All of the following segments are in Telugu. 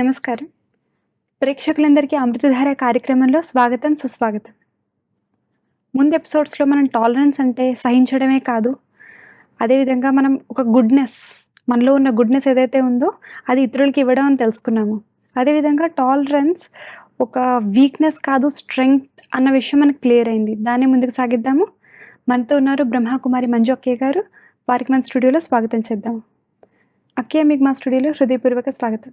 నమస్కారం. ప్రేక్షకులందరికీ అమృతధార కార్యక్రమంలో స్వాగతం సుస్వాగతం. ముందు ఎపిసోడ్స్లో మనం టాలరెన్స్ అంటే సహించడమే కాదు అదేవిధంగా మనం ఒక గుడ్నెస్ మనలో ఉన్న గుడ్నెస్ ఏదైతే ఉందో అది ఇతరులకి ఇవ్వడం అని తెలుసుకున్నాము. అదేవిధంగా టాలరెన్స్ ఒక వీక్నెస్ కాదు స్ట్రెంగ్త్ అన్న విషయం మనకు క్లియర్ అయింది. దాన్ని ముందుకు సాగిద్దాము. మనతో ఉన్నారు బ్రహ్మకుమారి మంజు అక్కయ్య గారు. వారికి మన స్టూడియోలో స్వాగతం చేద్దాము. అక్కయ్య మీకు మా స్టూడియోలో హృదయపూర్వక స్వాగతం.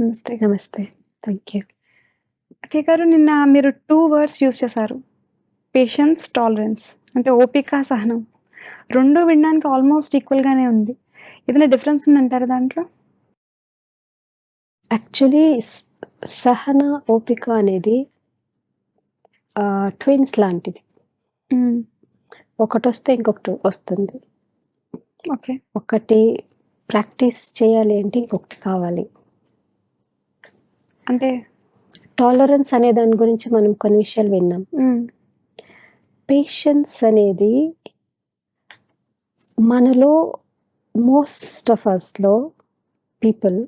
నమస్తే నమస్తే. థ్యాంక్ యూ అక్కయ్య గారు నిన్న మీరు టూ వర్డ్స్ యూజ్ చేశారు. పేషెన్స్ టాలరెన్స్ అంటే ఓపిక సహనం. రెండు వినడానికి ఆల్మోస్ట్ ఈక్వల్గానే ఉంది. ఏదైనా డిఫరెన్స్ ఉందంటారా దాంట్లో? యాక్చువల్లీ సహన ఓపిక అనేది ట్విన్స్ లాంటిది. ఒకటి వస్తే ఇంకొకటి వస్తుంది. ఓకే. ఒకటి ప్రాక్టీస్ చేయాలి అంటే ఇంకొకటి కావాలి. అంటే టాలరెన్స్ అనే దాని గురించి మనం కొన్ని విషయాలు విన్నాం. పేషెన్స్ అనేది మనలో మోస్ట్ ఆఫ్ అస్లో పీపుల్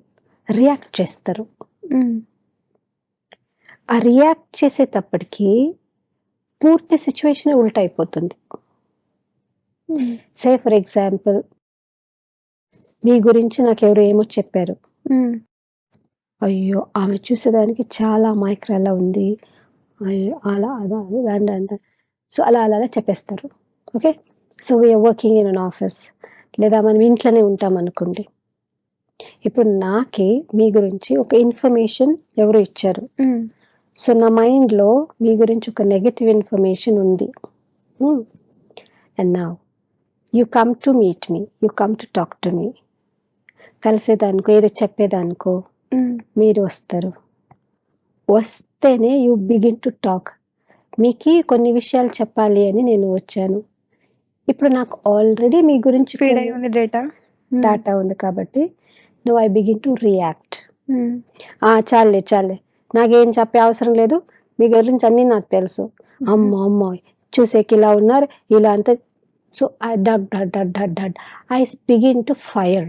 రియాక్ట్ చేస్తారు. ఆ రియాక్ట్ చేసేటప్పటికి పూర్తి సిచ్యువేషన్ ఉల్టా అయిపోతుంది. సే ఫర్ ఎగ్జాంపుల్ మీ గురించి నాకు ఎవరు ఏమో చెప్పారు. అయ్యో! ఆమె చూసేదానికి చాలా అమాయకురాలా ఉంది. అయ్యో! అలా అలా దాని దాని సో అలా అలా అలా చెప్పేస్తారు. Okay? So we are working in an office లేదా మనం ఇంట్లోనే ఉంటాం అనుకోండి. ఇప్పుడు నాకే మీ గురించి ఒక ఇన్ఫర్మేషన్ ఎవరు ఇచ్చారు. సో నా మైండ్లో మీ గురించి ఒక నెగటివ్ ఇన్ఫర్మేషన్ ఉంది. అండ్ నా you come to meet me you come to talk to me కలిసేదానికో ఏదో చెప్పేదానికో మీరు వస్తారు. వస్తేనే యూ బిగిన్ టు టాక్. మీకు కొన్ని విషయాలు చెప్పాలి అని నేను వచ్చాను. ఇప్పుడు నాకు ఆల్రెడీ మీ గురించి ఉంది డేటా డాటా ఉంది కాబట్టి నువ్వు ఐ బిగిన్ టు రియాక్ట్. చాలే చాలే. నాకేం చెప్పే అవసరం లేదు. మీ గురించి అన్నీ నాకు తెలుసు. అమ్మ అమ్మ. చూసేకి ఇలా ఉన్నారు ఇలా అంతా. So I did did did did I begin to fire.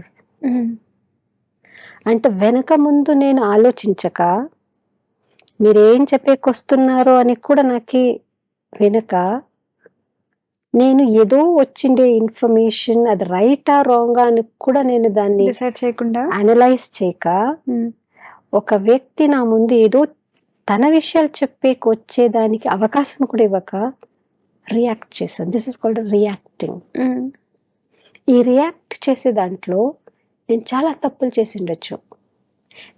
అంటే వెనక ముందు నేను ఆలోచించక మీరేం చెప్పేకొస్తున్నారో అని కూడా నాకు వెనక నేను ఏదో వచ్చిండే ఇన్ఫర్మేషన్ అది రైటా రాంగా అని కూడా నేను దాన్ని డిసైడ్ చేయకుండా? అనలైజ్ చేయక ఒక వ్యక్తి నా ముందు ఏదో తన విషయాలు చెప్పేకి వచ్చేదానికి అవకాశం కూడా ఇవ్వక రియాక్ట్ చేశాను. దిస్ ఇస్ కాల్డ్ రియాక్టింగ్ ఈ రియాక్ట్ చేసే దాంట్లో నేను చాలా తప్పులు చేసి ఉండొచ్చు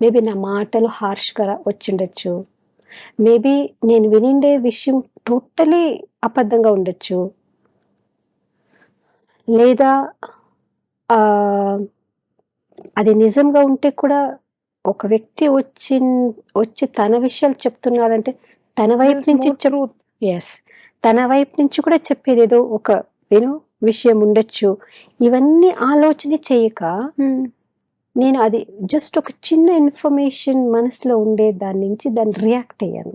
మేబీ నా మాటలు హార్ష్గా వచ్చిండొచ్చు. మేబీ నేను వినిండే విషయం టోటలీ అబద్ధంగా ఉండొచ్చు. లేదా అది నిజంగా ఉంటే కూడా ఒక వ్యక్తి వచ్చి వచ్చి తన విషయాలు చెప్తున్నాడంటే తన వైపు నుంచి ఎస్ తన వైపు నుంచి కూడా చెప్పేది ఏదో ఒక యూనో విషయం ఉండొచ్చు ఇవన్నీ ఆలోచన చేయక నేను అది జస్ట్ ఒక చిన్న ఇన్ఫర్మేషన్ మనసులో ఉండే దాని నుంచి దాన్ని రియాక్ట్ అయ్యాను.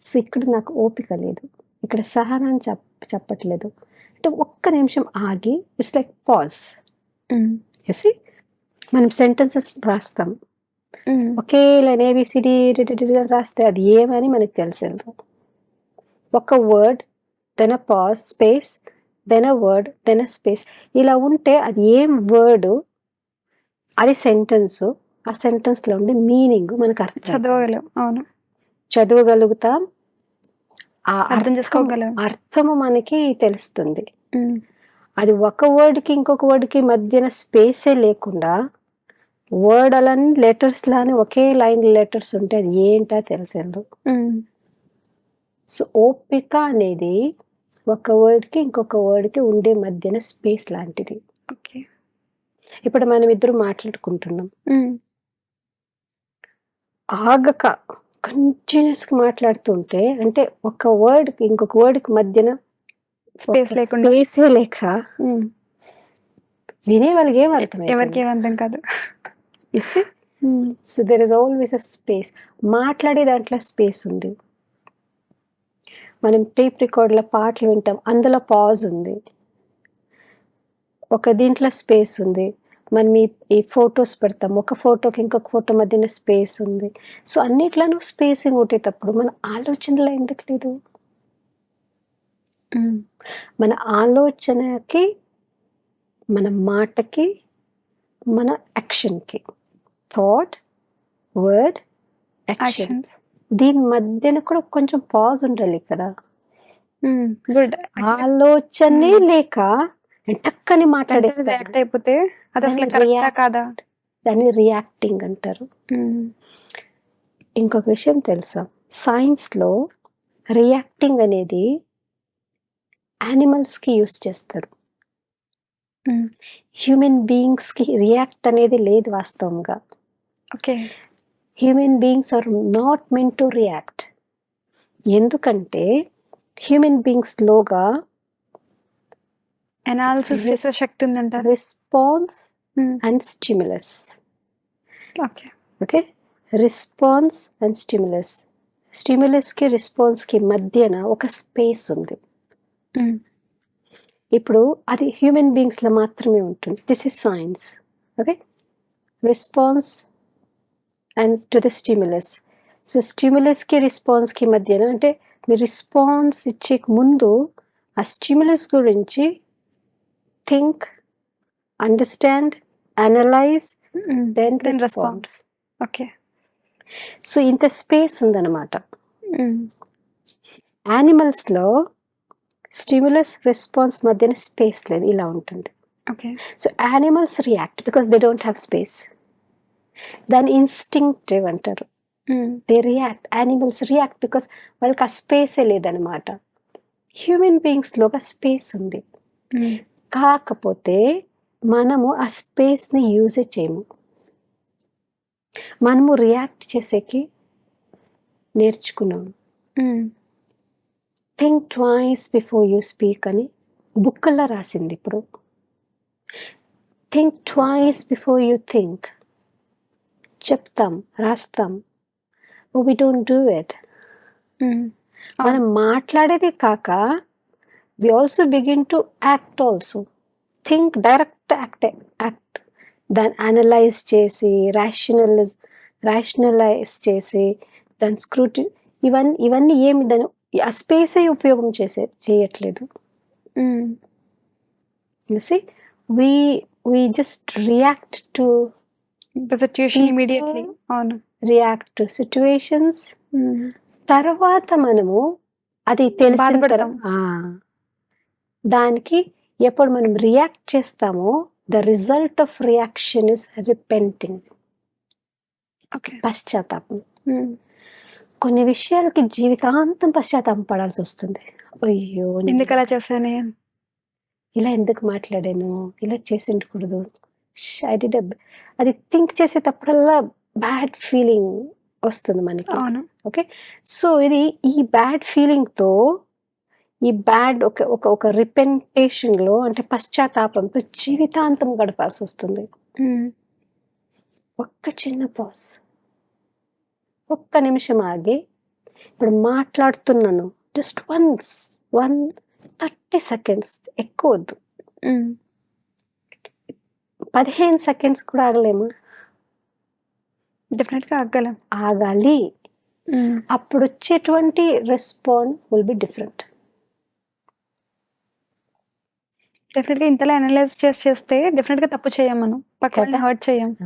సో ఇక్కడ నాకు ఓపిక లేదు. ఇక్కడ సహనం చెప్ చెప్పట్లేదు. అంటే ఒక్క నిమిషం ఆగి ఇట్స్ లైక్ పాజ్ ఎసి మనం సెంటెన్సెస్ రాస్తాం. ఒకే లైన్ ఏబిసిడి రాస్తే అది ఏమని మనకు తెలిసింది? ఒక word then a pause space then a word then a space ఇలా ఉంటే అది ఏం వర్డ్ అది సెంటెన్స్ ఆ సెంటెన్స్లో ఉండే మీనింగ్ మనకు అర్థం చదవగలం అవును. చదవగలుగుతాం. ఆ అర్థం చేసుకోగలం. అర్థము మనకి తెలుస్తుంది. అది ఒక వర్డ్కి ఇంకొక వర్డ్కి మధ్యన స్పేసే లేకుండా వర్డ్ అలానే లెటర్స్ లానే ఒకే లైన్ లెటర్స్ ఉంటే అది ఏంటో తెలిసిండు. సో ఓపిక అనేది ఒక వర్డ్కి ఇంకొక వర్డ్కి ఉండే మధ్యన స్పేస్ లాంటిది. ఓకే. ఇప్పుడు మనం ఇద్దరు మాట్లాడుకుంటున్నాం. ఆగక కంటిన్యూస్గా మాట్లాడుతుంటే అంటే ఒక వర్డ్కి ఇంకొక వర్డ్కి మధ్యన స్పేస్ లేకుండా. స్పేసే లేక వినే వాళ్ళకి ఏం అర్థం ఎవరికి ఏం అర్థం కాదు. So there is always a space మాట్లాడే దాంట్లో స్పేస్ ఉంది. మనం టేప్ రికార్డులో పాటలు వింటాం. అందులో పాజ్ ఉంది. ఒక దీంట్లో స్పేస్ ఉంది. మనం ఈ ఈ ఫొటోస్ పెడతాం. ఒక ఫోటోకి ఇంకొక ఫోటో మధ్యన స్పేస్ ఉంది. సో అన్నిట్లోనూ స్పేసింగ్ ఉండేటప్పుడు మన ఆలోచనలో ఎందుకు లేదు? మన ఆలోచనకి మన మాటకి మన యాక్షన్కి. Thought word action. యాక్షన్స్. దీని మధ్యన కూడా కొంచెం పాజ్ ఉండాలి ఇక్కడ. గుడ్. ఆలోచనే లేక టక్కని మాట్లాడేస్తారు. రియాక్ట్ అయిపోతే అది అసలు కరెక్టా కాదా? దాన్ని రియాక్టింగ్ అంటారు. ఇంకొక విషయం తెలుసా? సైన్స్లో రియాక్టింగ్ అనేది యానిమల్స్కి యూస్ చేస్తారు. హ్యూమన్ బీయింగ్స్కి రియాక్ట్ అనేది లేదు వాస్తవంగా. Okay human beings are not meant to react. ఎందుకంటే హ్యూమన్ బీయింగ్స్లోగా అనాలిసిస్. చేసే శక్తి ఉందంటారు? Response and stimulus okay? Okay response and stimulus స్టిమ్యులస్కి రెస్పాన్స్కి మధ్యన ఒక స్పేస్ ఉంది. ఇప్పుడు అది హ్యూమన్ బీయింగ్స్లో మాత్రమే ఉంటుంది. This is science okay? Response and to the stimulus so స్టిమ్యులస్కి రెస్పాన్స్కి మధ్యన అంటే మీరు రెస్పాన్స్ ఇచ్చే ముందు ఆ స్టిమ్యులస్ గురించి think understand analyse then then response response okay so ఇంత స్పేస్ ఉందన్నమాట. యానిమల్స్లో స్టిమ్యులస్ రెస్పాన్స్ మధ్యన స్పేస్ లేదు ఇలా ఉంటుంది. Okay so animals react because they don't have space దాని ఇన్స్టింక్టివ్ అంటారు. They react animals react because వాళ్ళకి ఆ స్పేసే లేదనమాట హ్యూమన్ బీయింగ్స్లోగా స్పేస్ ఉంది. కాకపోతే మనము ఆ స్పేస్ని యూజే చేయము. మనము రియాక్ట్ చేసేకి నేర్చుకున్నాము. Think twice before you speak అని బుక్కల్లో రాసింది ఇప్పుడు. Think twice before you think చెప్తాం రాస్తాం. వి డోంట్ డూ ఇట్ మనం మాట్లాడేదే కాక we also begin to act also think direct act act దాన్ని అనలైజ్ చేసి రేషనలైజ్ రేషనలైజ్ చేసి దాని స్క్రూటి ఇవన్నీ ఇవన్నీ ఏమి దాని ఆ స్పేసే ఉపయోగం చేసే చేయట్లేదు. See we we just react to situation People- immediately అవును. రియాక్ట్ టు సిచ్యువేషన్స్ తర్వాత మనము అది తెలిసిన దానికి ఎప్పుడు మనం రియాక్ట్ చేస్తామో the result of reaction is repenting పశ్చాత్తాపం. కొన్ని విషయాలకి జీవితాంతం పశ్చాత్తాపం పడాల్సి వస్తుంది. అయ్యో ఎందుకు అలా చేశానే? ఇలా ఎందుకు మాట్లాడాను? ఇలా చేసి ఉండకూడదు. ఐ డిడ్ అది థింక్ చేసేటప్పుడల్లా బ్యాడ్ ఫీలింగ్ వస్తుంది మనకి. అవును. ఓకే సో ఇది ఈ బ్యాడ్ ఫీలింగ్తో ఈ బ్యాడ్ ఒక ఒక ఒక రిపెంటేషన్లో అంటే పశ్చాత్తాపంతో జీవితాంతం గడపాల్సి వస్తుంది. ఒక్క చిన్న పాస్ ఒక్క నిమిషం ఆగి ఇప్పుడు మాట్లాడుతున్నాను. Just once one thirty seconds ఎక్కువ వద్దు. పదిహేను సెకండ్స్ కూడా ఆగలేము. డెఫినెట్గా ఆగలం. ఆగాలి అప్పుడు వచ్చేటువంటి రెస్పాండ్ విల్ బి డిఫరెంట్ డెఫినెట్గా ఇంతలో అనలైజ్ చేసి చేస్తే డెఫినెట్గా తప్పు చేయం మనం. పక్క వాళ్ళని కదా? హర్ట్ చేయం.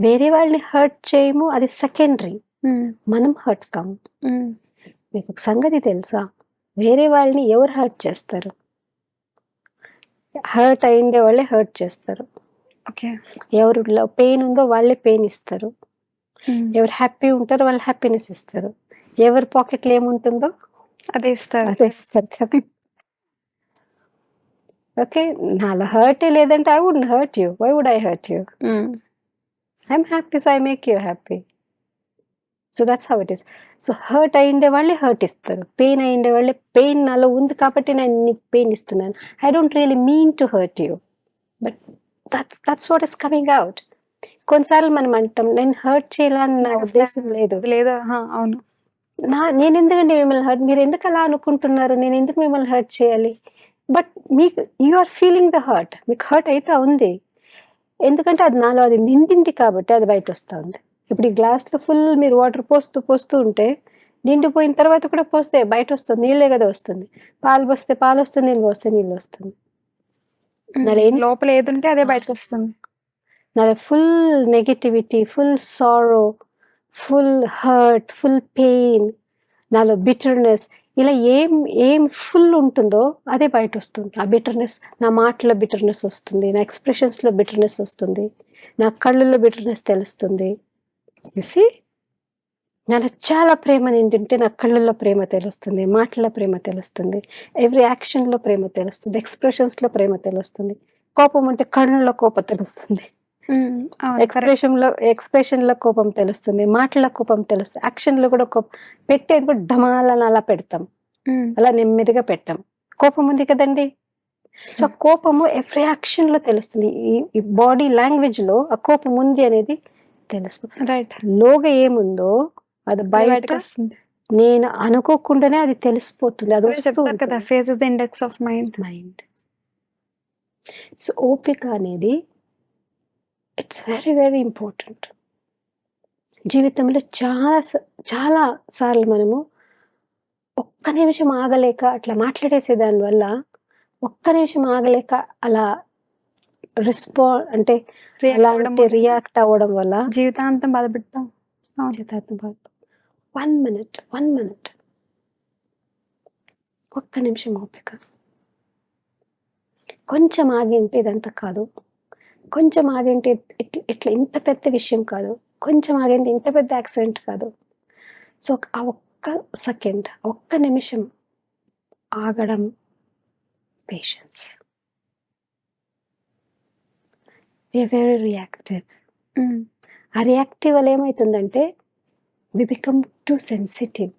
వేరే వాళ్ళని హర్ట్ చేయము అది సెకండరీ మనం హర్ట్ కాము. మీకు ఒక సంగతి తెలుసా? వేరే వాళ్ళని ఎవరు హర్ట్ చేస్తారు? హర్ట్ అయిండే వాళ్ళే హర్ట్ చేస్తారు. ఎవరు పెయిన్ ఉందో వాళ్ళే పెయిన్ ఇస్తారు. ఎవరు హ్యాపీ ఉంటారో వాళ్ళు హ్యాపీనెస్ ఇస్తారు. ఎవరి పాకెట్లో ఏముంటుందో అదే ఇస్తారు. అదే ఇస్తారు కదా. ఓకే నాలో హర్టే లేదంటే I would hurt you. Why would I hurt you? I'm happy so I make you happy. So that's how it is so hurt అయిండే వాళ్ళే హర్ట్ ఇస్తారు. పెయిన్ అయిండే వాళ్ళే పెయిన్ నాలో ఉంది కాబట్టి నేను నీకు పెయిన్ ఇస్తున్నాను. I don't really mean to hurt you. That's that's what is coming out కొన్నిసార్లు మనం అంటాం నేను హర్ట్ చేయాలని నా ఉద్దేశం లేదు. లేదా అవును. నా నేను ఎందుకండి మిమ్మల్ని హర్ట్ మీరు ఎందుకు అలా అనుకుంటున్నారు? నేను ఎందుకు మిమ్మల్ని హర్ట్ చేయాలి? బట్ మీకు you are feeling the hurt మీకు హర్ట్ అయితే ఉంది. ఎందుకంటే అది నాలో అది నిండింది కాబట్టి అది బయట వస్తుంది ఇప్పుడు ఈ గ్లాస్లో ఫుల్ మీరు వాటర్ పోస్తూ పోస్తూ ఉంటే నిండిపోయిన తర్వాత కూడా పోస్తే బయట వస్తుంది నీళ్ళే కదా వస్తుంది. పాలు పోస్తే పాలు వస్తుంది నీళ్ళు పోస్తే నీళ్ళు వస్తుంది. లోపల ఏది ఉంటే అదే బయటకు వస్తుంది నాలో full negativity full sorrow full hurt full pain నాలో బిటర్నెస్ ఇలా ఏం ఏం ఫుల్ ఉంటుందో అదే బయట వస్తుంది ఆ బిటర్నెస్ నా మాటలో బిటర్నెస్ వస్తుంది నా ఎక్స్ప్రెషన్స్లో బిటర్నెస్ వస్తుంది నా కళ్ళల్లో బిటర్నెస్ తెలుస్తుంది. చూసి నాలో చాలా ప్రేమ నిండింటే నా కళ్ళల్లో ప్రేమ తెలుస్తుంది మాటల్లో ప్రేమ తెలుస్తుంది ఎవ్రీ యాక్షన్లో ప్రేమ తెలుస్తుంది ఎక్స్ప్రెషన్స్లో ప్రేమ తెలుస్తుంది. కోపం అంటే కళ్ళల్లో కోపం తెలుస్తుంది. అవును, correct. ఎక్స్ప్రెషన్లో ఎక్స్ప్రెషన్లో కోపం తెలుస్తుంది మాటల కోపం తెలుస్తుంది యాక్షన్లో కూడా కోపం పెట్టేది కూడా ఢమాలని అలా పెడతాం. అలా నెమ్మదిగా పెట్టాం. కోపం ఉంది కదండి? సో కోపము ఎవ్రీ యాక్షన్లో తెలుస్తుంది. ఈ- బాడీ లాంగ్వేజ్లో ఆ కోపం ఉంది అనేది తెలుసు. రైట్ లోగా ఏముందో అది బయట వస్తుంది నేను అనుకోకుండానే అది తెలిసిపోతుంది. అది చెప్తారు కదా face is the index of mind mind so ఓపిక అనేది ఇట్స్ వెరీ వెరీ ఇంపార్టెంట్ జీవితంలో చాలా చాలా సార్లు మనము ఒక్క నిమిషం ఆగలేక అట్లా మాట్లాడేసే దానివల్ల ఒక్క నిమిషం ఆగలేక అలా రెస్పా అంటే అలాంటి రియాక్ట్ అవ్వడం వల్ల. జీవితాంతం బాధపెడతాం. వన్ మినిట్ వన్ మినిట్ ఒక్క నిమిషం ఓపిక. కొంచెం ఆగింటే ఇదంతా కాదు. కొంచెం ఆగింటే ఇట్లా ఇట్లా ఇంత పెద్ద విషయం కాదు. కొంచెం ఆగింటే ఇంత పెద్ద యాక్సిడెంట్ కాదు. సో ఆ ఒక్క సెకండ్ ఒక్క నిమిషం ఆగడం పేషెన్స్. Very reactive hmm. ఆ రియాక్టివ్ వల్ల ఏమవుతుందంటే వి బికమ్ టు సెన్సిటివ్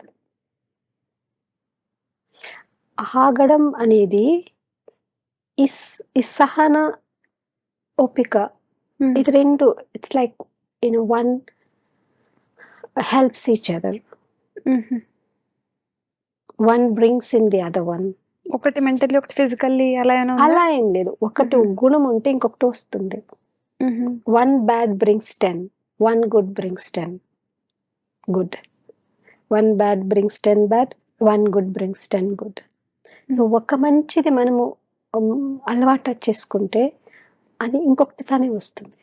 ఆగడం అనేది ఇస్ ఈ సహన ఓపిక. ఉమ్, ఇది రెండు it's like you know one helps each other. One brings in the other one ఒకటి మెంటల్లీ ఒకటి ఫిజికల్లీ అలా? అలా ఏం లేదు. ఒకటి Mhm. గుణం ఉంటే ఇంకొకటి వస్తుంది. One bad brings ten one good brings ten good one bad brings ten bad one good brings ten good ఒక మంచిది మనము అలవాటు చేసుకుంటే అది ఇంకొకటి తానే వస్తుంది.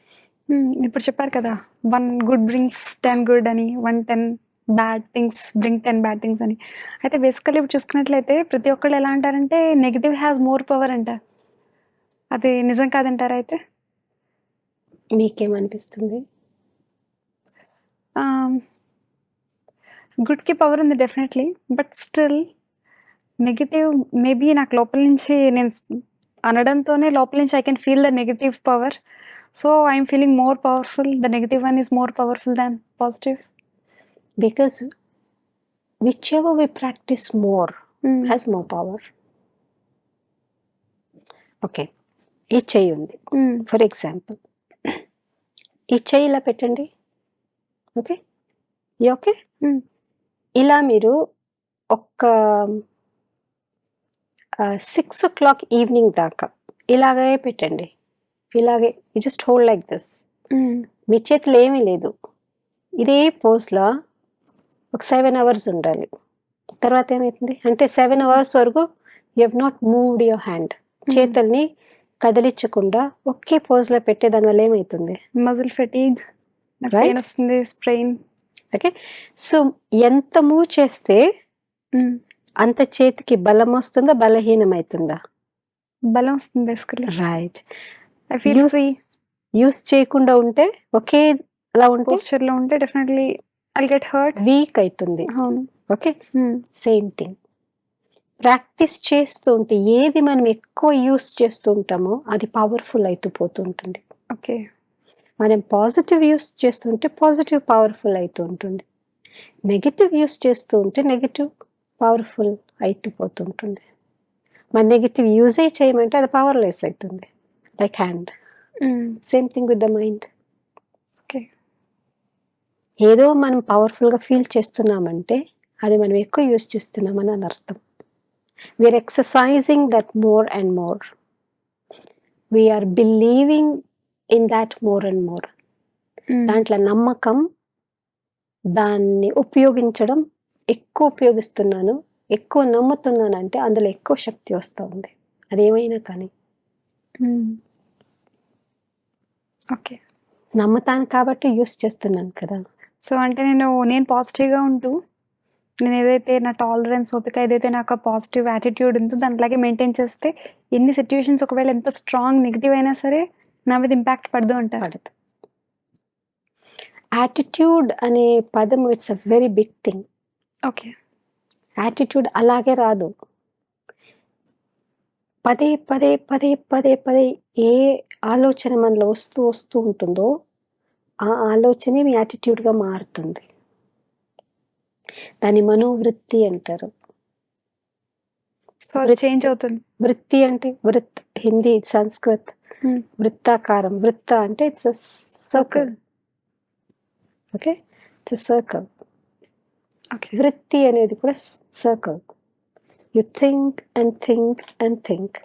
ఉమ్, ఇప్పుడు చెప్పారు కదా one good brings ten good అని one ten bad things bring ten bad things అని. అయితే బేసికల్లీ ఇప్పుడు చూసుకున్నట్లయితే ప్రతి ఒక్కళ్ళు ఎలా అంటారంటే నెగిటివ్ హ్యాస్ మోర్ పవర్ అంటారు అది నిజం కాదంటారా అయితే? మీకేమనిపిస్తుంది? గుడ్కి పవర్ ఉంది definitely but still negative maybe నాకు లోపల నుంచి నేను అనడంతోనే లోపల నుంచి I can feel the negative power so I'm feeling more powerful the negative one is more powerful than positive because whichever we practice more has more power okay ఈ చెయ్యి ఉంది. ఫర్ ఎగ్జాంపుల్ ఈ చెయ్యి ఇలా పెట్టండి ఓకే ఓకే. ఇలా మీరు ఒక్క సిక్స్ ఓ క్లాక్ ఈవినింగ్ దాకా ఇలాగే పెట్టండి. ఇలాగే you just hold like this మీ చేతిలో ఏమీ లేదు. ఇదే పోస్లో ఒక సెవెన్ అవర్స్ ఉండాలి. తర్వాత ఏమవుతుంది అంటే సెవెన్ అవర్స్ వరకు you have not moved your hand చేతుల్ని కదిలించకుండా ఒకే పోజ్లో పెట్టే దానివల్ల ఏమవుతుంది మజిల్ ఫెటీగ్ వస్తుంది స్ప్రెయిన్ ఓకే సో ఎంత మూవ్ చేస్తే అంత చేతికి బలం వస్తుందా బలహీనం అవుతుందా బలం వస్తుంది రైట్ యూస్ చేయకుండా ఉంటే ఒకే అలా ఉంటే ఉంటే definitely I get hurt weak అవుతుంది అవును. ఓకే సేమ్ థింగ్ ప్రాక్టీస్ చేస్తూ ఉంటే ఏది మనం ఎక్కువ యూస్ చేస్తూ ఉంటామో అది పవర్ఫుల్ అవుతూ పోతూ ఉంటుంది. ఓకే మనం పాజిటివ్ యూస్ చేస్తుంటే పాజిటివ్ పవర్ఫుల్ అవుతూ ఉంటుంది. నెగిటివ్ యూస్ చేస్తూ ఉంటే నెగిటివ్ పవర్ఫుల్ అవుతూ పోతూ ఉంటుంది. మన నెగిటివ్ యూజే చేయమంటే అది పవర్లెస్ అవుతుంది like hand same thing with the mind okay ఏదో మనం పవర్ఫుల్గా ఫీల్ చేస్తున్నామంటే అది మనం ఎక్కువ యూస్ చేస్తున్నామని అని అర్థం. We're exercising that more and more we're believing in that more and more దాంట్లో నమ్మకం దాన్ని ఉపయోగించడం ఎక్కువ ఉపయోగిస్తున్నాను ఎక్కువ నమ్ముతున్నాను అంటే అందులో ఎక్కువ శక్తి వస్తూ ఉంది. అదేమైనా కానీ. ఓకే నమ్ముతాను కాబట్టి యూస్ చేస్తున్నాను కదా. సో అంటే నేను నేను పాజిటివ్గా ఉంటూ నేను ఏదైతే నా టాలరెన్స్ ఓపిక ఏదైతే నాకు పాజిటివ్ యాటిట్యూడ్ ఉందో దాంట్లాగే మెయింటైన్ చేస్తే ఎన్ని సిచ్యువేషన్స్ ఒకవేళ ఎంత స్ట్రాంగ్ నెగిటివ్ అయినా సరే నా మీద ఇంపాక్ట్ పడదు అంటారు. పడదు. యాటిట్యూడ్ అనే పదం it's a very big thing okay. Attitude అలాగే రాదు. పదే పదే పదే పదే పదే ఏ ఆలోచన మనలో వస్తూ వస్తూ ఉంటుందో ఆ ఆలోచనే మీ యాటిట్యూడ్గా మారుతుంది. దాని మనోవృత్తి అంటారు. చేంజ్ అవుతుంది. వృత్తి అంటే వృత్ హిందీ సంస్కృత్. వృత్తాకారం. వృత్త అంటే it's circle okay it's circle okay వృత్తి అనేది కూడా circle you think and think and think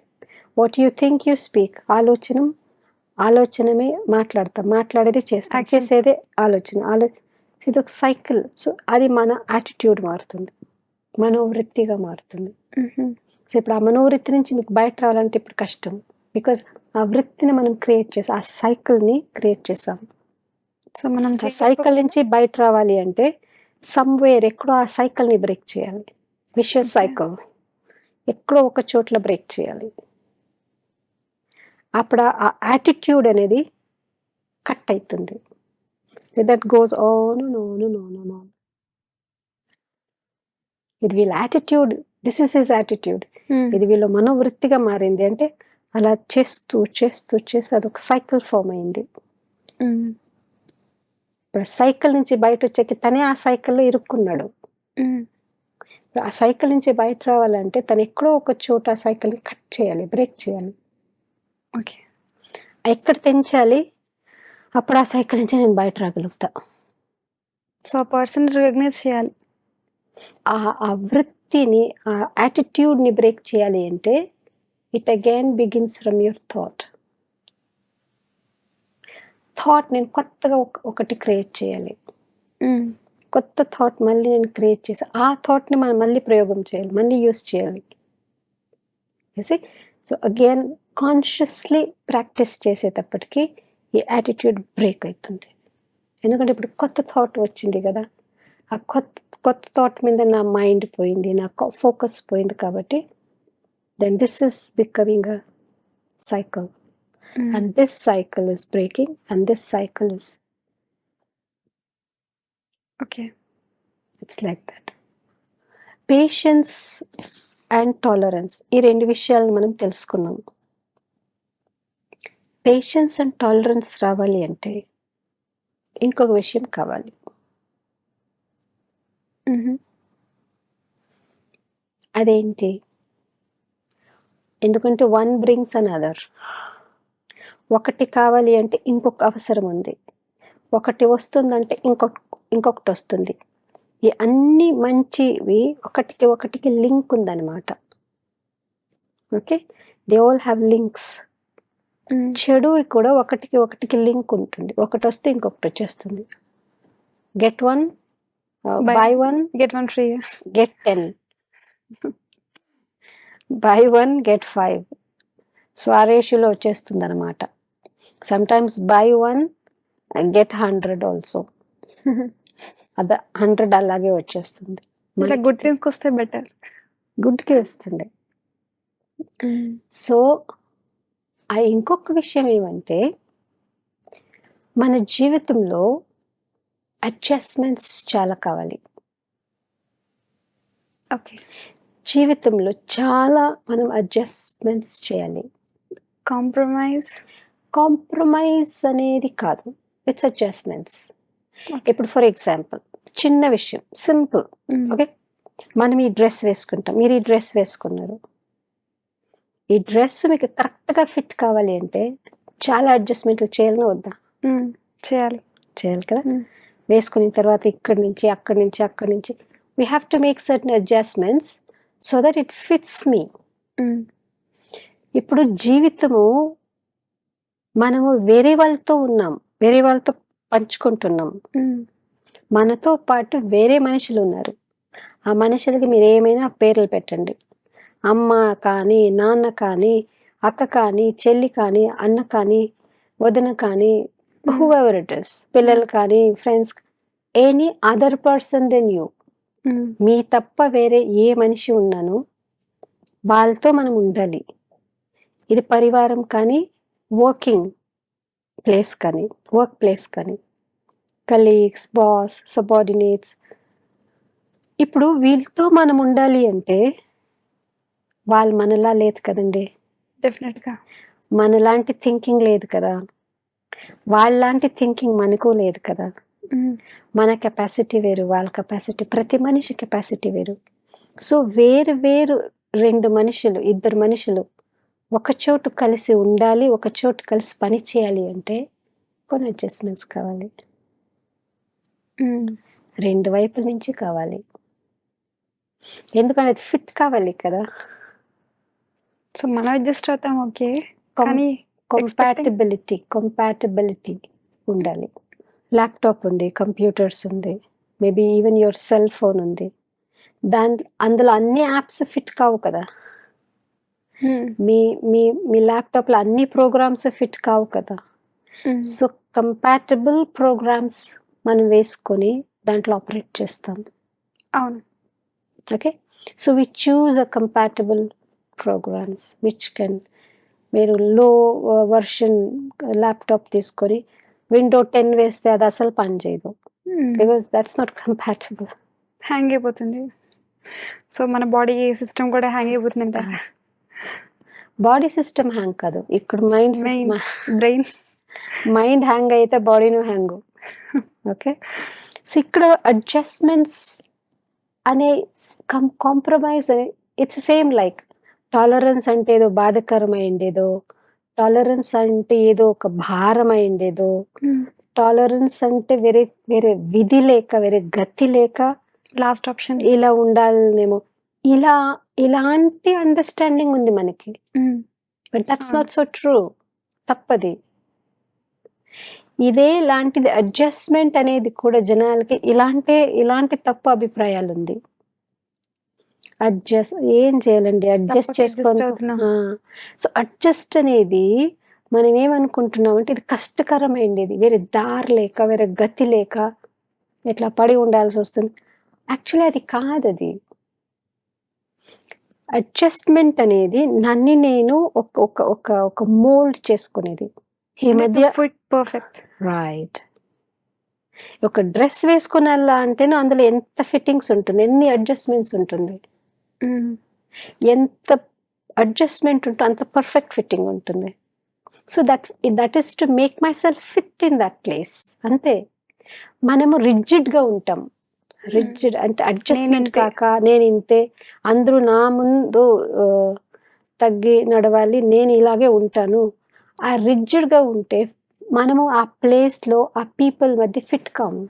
what you think you speak ఆలోచన ఆలోచనమే మాట్లాడతాం. మాట్లాడేది చేస్తాం. చేసేదే ఆలోచన. ఆలో ఇది ఒక సైకిల్ సో అది మన యాటిట్యూడ్ మారుతుంది. మనోవృత్తిగా మారుతుంది. సో ఇప్పుడు ఆ మనోవృత్తి నుంచి మీకు బయట రావాలంటే ఇప్పుడు కష్టం. బికాజ్ ఆ వృత్తిని మనం క్రియేట్ చేసాం ఆ సైకిల్ని క్రియేట్ చేసాం. సో మనం సైకిల్ నుంచి బయట రావాలి అంటే సమ్వేర్ ఎక్కడో ఆ సైకిల్ని బ్రేక్ చేయాలి. విషయస్ Okay. సైకిల్. ఎక్కడో ఒక చోట్ల బ్రేక్ చేయాలి. అప్పుడు ఆ యాటిట్యూడ్ అనేది కట్ అవుతుంది that goes on no no no ఇది వీళ్ళ attitude. This is his attitude ఇది వీళ్ళ మనోవృత్తిగా మారింది. అంటే అలా చేస్తూ చేస్తూ చేస్తూ అదొక సైకిల్ ఫామ్ అయింది. ఇప్పుడు సైకిల్ నుంచి బయట వచ్చాక తనే ఆ సైకిల్లో ఇరుక్కున్నాడు. ఇప్పుడు ఆ సైకిల్ నుంచి బయట రావాలంటే తను ఎక్కడో ఒక చోట ఆ సైకిల్ని కట్ చేయాలి బ్రేక్ చేయాలి. ఓకే. ఎక్కడ తెంచాలి అప్పుడు ఆ సైకిల్ నుంచి నేను బయట రాగలుగుతా. సో ఆ పర్సన్ రికగ్నైజ్ చేయాలి. ఆ ఆ వృత్తిని ఆ యాటిట్యూడ్ని బ్రేక్ చేయాలి అంటే it again begins from your thought thought నేను కొత్తగా ఒక ఒకటి క్రియేట్ చేయాలి. కొత్త థాట్ మళ్ళీ నేను క్రియేట్ చేసి ఆ థాట్ని మనం మళ్ళీ ప్రయోగం చేయాలి. మళ్ళీ యూస్ చేయాలి. సో అగైన్ కాన్షియస్లీ ప్రాక్టీస్ చేసేటప్పటికి ఈ యాటిట్యూడ్ బ్రేక్ అవుతుంది. ఎందుకంటే ఇప్పుడు కొత్త థాట్ వచ్చింది కదా. ఆ కొత్త కొత్త థాట్ మీద నా మైండ్ పోయింది నా ఫోకస్ పోయింది కాబట్టి then this is becoming a cycle and this cycle is breaking and this cycle is okay it's like that patience and tolerance ఈ రెండు విషయాలను మనం తెలుసుకున్నాం. పేషెన్స్ అండ్ టాలరెన్స్ రావాలి అంటే ఇంకొక విషయం కావాలి. అదేంటి? ఎందుకంటే వన్ బ్రింగ్స్ అన్ అదర్ ఒకటి కావాలి అంటే ఇంకొక అవసరం ఉంది. ఒకటి వస్తుందంటే ఇంకొక ఇంకొకటి వస్తుంది. ఈ అన్ని మంచివి ఒకటికి ఒకటికి లింక్ ఉందన్నమాట. Okay? They all have links చెడు కూడా ఒకటికి ఒకటికి లింక్ ఉంటుంది. ఒకటి వస్తే ఇంకొకటి వచ్చేస్తుంది. Get one buy one get one free get ten buy one get five so ఆ రేషియోలో వచ్చేస్తుంది అనమాట sometimes buy one get hundred also అద హండ్రెడ్ అలాగే వచ్చేస్తుంది. గుడ్ థింగ్స్కి వస్తే బెటర్ గుడ్కి వస్తుంది. సో ఆ ఇంకొక విషయం ఏమంటే మన జీవితంలో అడ్జస్ట్మెంట్స్ చాలా కావాలి. ఓకే జీవితంలో చాలా మనం అడ్జస్ట్మెంట్స్ చేయాలి. కాంప్రమైజ్ కాంప్రమైజ్ అనేది కాదు. ఇట్స్ అడ్జస్ట్మెంట్స్ ఇప్పుడు ఫర్ ఎగ్జాంపుల్ చిన్న విషయం సింపుల్ ఓకే మనం ఈ డ్రెస్ వేసుకుంటాం. మీరు ఈ డ్రెస్ వేసుకున్నారు. ఈ డ్రెస్ మీకు కరెక్ట్గా ఫిట్ కావాలి అంటే చాలా అడ్జస్ట్మెంట్లు చేయాలని వద్దా? చేయాలి. చేయాలి కదా? Mm. వేసుకున్న తర్వాత ఇక్కడి నుంచి అక్కడి నుంచి అక్కడి నుంచి. We have to make certain adjustments so that it fits me ఇప్పుడు జీవితము మనము వేరే వాళ్ళతో ఉన్నాం. వేరే వాళ్ళతో పంచుకుంటున్నాం. మనతో పాటు వేరే మనుషులు ఉన్నారు. ఆ మనుషులకి మీరు ఏమైనా పేర్లు పెట్టండి. అమ్మ కానీ నాన్న కానీ అక్క కానీ చెల్లి కానీ అన్న కానీ వదిన కానీ హూ ఎవర్ ఇట్ ఇస్ పిల్లలు కానీ friends any other person then you మీ తప్ప వేరే ఏ మనిషి ఉన్నాను వాళ్ళతో మనం ఉండాలి. ఇది పరివారం కానీ వర్కింగ్ ప్లేస్ కానీ వర్క్ ప్లేస్ కానీ కలీగ్స్ బాస్ సబార్డినేట్స్. ఇప్పుడు వీళ్ళతో మనం ఉండాలి అంటే వాళ్ళు మనలా లేదు కదండి. డెఫినెట్గా. మనలాంటి థింకింగ్ లేదు కదా. వాళ్ళలాంటి థింకింగ్ మనకు లేదు కదా. మన కెపాసిటీ వేరు వాళ్ళ కెపాసిటీ ప్రతి మనిషి కెపాసిటీ వేరు. సో వేరు వేరు రెండు మనుషులు ఇద్దరు మనుషులు ఒక చోటు కలిసి ఉండాలి ఒక చోటు కలిసి పని చేయాలి అంటే కొన్ని అడ్జస్ట్మెంట్స్ కావాలి. రెండు వైపుల నుంచి కావాలి. ఎందుకంటే అది ఫిట్ కావాలి కదా. సో మనం అడ్జస్ట్ అవుతాం ఓకే కానీ కంపాటబిలిటీ కంపాటబిలిటీ ఉండాలి. ల్యాప్టాప్ ఉంది కంప్యూటర్స్ ఉంది maybe even your cell phone ఉంది. దాని అందులో అన్ని యాప్స్ ఫిట్ కావు కదా. మీ మీ మీ ల్యాప్టాప్లో అన్ని ప్రోగ్రామ్స్ ఫిట్ కావు కదా. సో కంపాటబుల్ ప్రోగ్రామ్స్ మనం వేసుకొని దాంట్లో ఆపరేట్ చేస్తాం. అవును. Okay? So we choose a compatible programs which can మీరు లో వర్షన్ ల్యాప్టాప్ తీసుకొని విండో టెన్ వేస్తే అది అసలు పనిచేయదు because that's not compatible hang అయిపోతుంది. సో మన బాడీ సిస్టమ్ కూడా హ్యాంగ్ అయిపోతుంది అంట బాడీ సిస్టమ్ హ్యాంగ్ కాదు. ఇక్కడ మైండ్. బ్రెయిన్ మైండ్ హ్యాంగ్ అయితే బాడీను హ్యాంగ్ ఓకే సో ఇక్కడ అడ్జస్ట్మెంట్స్ అనే కం కాంప్రమైజ్ అనే ఇట్స్ సేమ్ లైక్ టాలరెన్స్ అంటే ఏదో బాధకరమైండేదో టాలరెన్స్ అంటే ఏదో ఒక భారం అయిండేదో టాలరెన్స్ అంటే వేరే వేరే విధి లేక వేరే గతి లేక లాస్ట్ ఆప్షన్ ఇలా ఉండాలనేమో. ఇలా ఇలాంటి అండర్స్టాండింగ్ ఉంది మనకి. But that's. Not so true తప్పది. ఇదే లాంటిది అడ్జస్ట్మెంట్ అనేది కూడా జనాలకి ఇలాంటి ఇలాంటి తప్పు అభిప్రాయాలు ఉంది అడ్జస్ట్ ఏం చేయాలండి? అడ్జస్ట్ అవుతున్నాం. సో అడ్జస్ట్ అనేది మనం ఏమనుకుంటున్నాం అంటే ఇది కష్టకరమైనది వేరే దారి లేక వేరే గతి లేక ఇట్లా పడి ఉండాల్సి వస్తుంది? యాక్చువల్లీ అది కాదు అది. అడ్జస్ట్మెంట్ అనేది నన్ను నేను ఒక ఒక ఒక ఒక మోల్డ్ చేసుకునేది. ఈ మధ్య ఫిట్ పర్ఫెక్ట్ రైట్ ఒక డ్రెస్ వేసుకునేలా అంటేనే అందులో ఎంత ఫిట్టింగ్స్ ఉంటుంది? ఎన్ని అడ్జస్ట్మెంట్స్ ఉంటుంది? ఎంత అడ్జస్ట్మెంట్ ఉంటే అంత పర్ఫెక్ట్ ఫిట్టింగ్ ఉంటుంది. So that that is to make myself fit in that place అంతే. మనము రిజిడ్గా ఉంటాం. రిజిడ్ అంటే అడ్జస్ట్మెంట్. కాక నేను ఇంతే అందరూ నా ముందు తగ్గి నడవాలి నేను ఇలాగే ఉంటాను. ఆ రిజిడ్గా ఉంటే మనము ఆ ప్లేస్లో ఆ పీపుల్ మధ్య ఫిట్ కాము.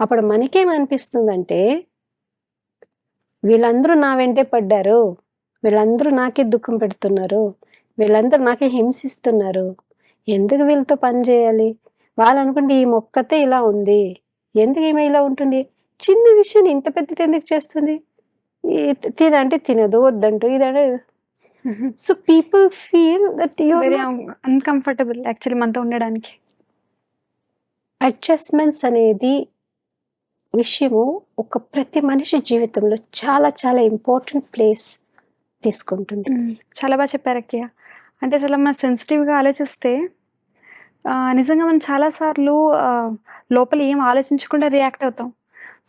అప్పుడు మనకేమనిపిస్తుందంటే వీళ్ళందరూ నా వెంటే పడ్డారు. వీళ్ళందరూ నాకే దుఃఖం పెడుతున్నారు. వీళ్ళందరూ నాకే హింసిస్తున్నారు. ఎందుకు వీళ్ళతో పని చేయాలి? వాళ్ళు అనుకుంటే ఈ మొక్కతే ఇలా ఉంది. ఎందుకు ఈమె ఇలా ఉంటుంది? చిన్న విషయం ఇంత పెద్దది ఎందుకు చేస్తుంది? తినంటే తినదు వద్దంటూ ఇదంటే so people feel that very uncomfortable actually మనతో ఉండడానికి. అడ్జస్ట్మెంట్స్ అనేది విషయము ఒక ప్రతి మనిషి జీవితంలో చాలా చాలా ఇంపార్టెంట్ ప్లేస్ తీసుకుంటుంది. చాలా బాగా చెప్పారు అక్కయ్య అంటే చాలా మనం సెన్సిటివ్గా ఆలోచిస్తే నిజంగా మనం చాలాసార్లు లోపల ఏం ఆలోచించకుండా రియాక్ట్ అవుతాం.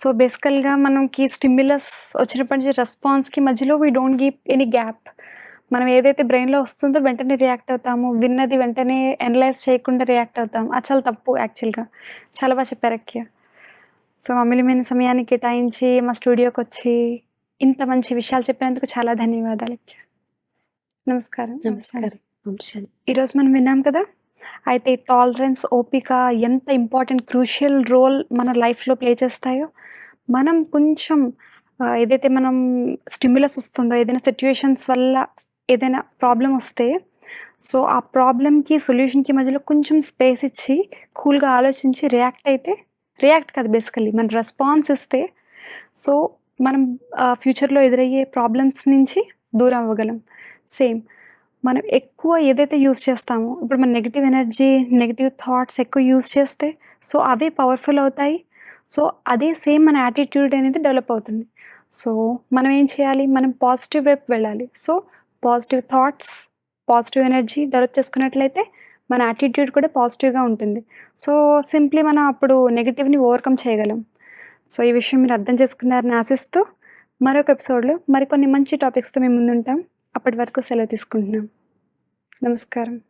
సో బేసికల్గా మనకి స్టిమ్యులస్ వచ్చినప్పటి నుంచి రెస్పాన్స్కి మధ్యలో we don't give any gap మనం ఏదైతే బ్రెయిన్లో వస్తుందో వెంటనే రియాక్ట్ అవుతాము. విన్నది వెంటనే అనలైజ్ చేయకుండా రియాక్ట్ అవుతాం. అది చాలా తప్పు యాక్చువల్గా చాలా బాగా చెప్పారు అక్కయ్య సో అమూల్యమైన సమయాన్ని కేటాయించి మా స్టూడియోకి వచ్చి ఇంత మంచి విషయాలు చెప్పినందుకు చాలా ధన్యవాదాలు. నమస్కారం. నమస్కారం. ఈరోజు మనం విన్నాం కదా అయితే టాలరెన్స్ ఓపిక ఎంత ఇంపార్టెంట్ క్రూషియల్ రోల్ మన లైఫ్లో ప్లే చేస్తాయో? మనం కొంచెం ఏదైతే మనం స్టిమ్యులస్ వస్తుందో ఏదైనా సిచ్యువేషన్స్ వల్ల ఏదైనా ప్రాబ్లం వస్తే సో ఆ ప్రాబ్లమ్కి సొల్యూషన్కి మధ్యలో కొంచెం స్పేస్ ఇచ్చి కూల్గా ఆలోచించి రియాక్ట్ అయితే రియాక్ట్ కాదు బేసికల్లీ మన రెస్పాన్స్ ఇస్తే సో మనం ఫ్యూచర్లో ఎదురయ్యే ప్రాబ్లమ్స్ నుంచి దూరం అవ్వగలం. సేమ్ మనం ఎక్కువ ఏదైతే యూస్ చేస్తామో ఇప్పుడు మన నెగిటివ్ ఎనర్జీ నెగిటివ్ థాట్స్ ఎక్కువ యూస్ చేస్తే సో అవే పవర్ఫుల్ అవుతాయి. సో అదే సేమ్ మన యాటిట్యూడ్ అనేది డెవలప్ అవుతుంది. సో మనం ఏం చేయాలి? మనం పాజిటివ్ వైపు వెళ్ళాలి. So positive thoughts positive energy develop చేసుకున్నట్లయితే మన యాటిట్యూడ్ కూడా పాజిటివ్గా ఉంటుంది. సో సింప్లీ మనం అప్పుడు నెగిటివ్ని ఓవర్కమ్ చేయగలం. సో ఈ విషయం మీరు అర్థం చేసుకున్నారని ఆశిస్తూ మరొక ఎపిసోడ్లో మరికొన్ని మంచి టాపిక్స్తో మేము ముందుంటాం. అప్పటి వరకు సెలవు తీసుకుంటున్నాం. నమస్కారం.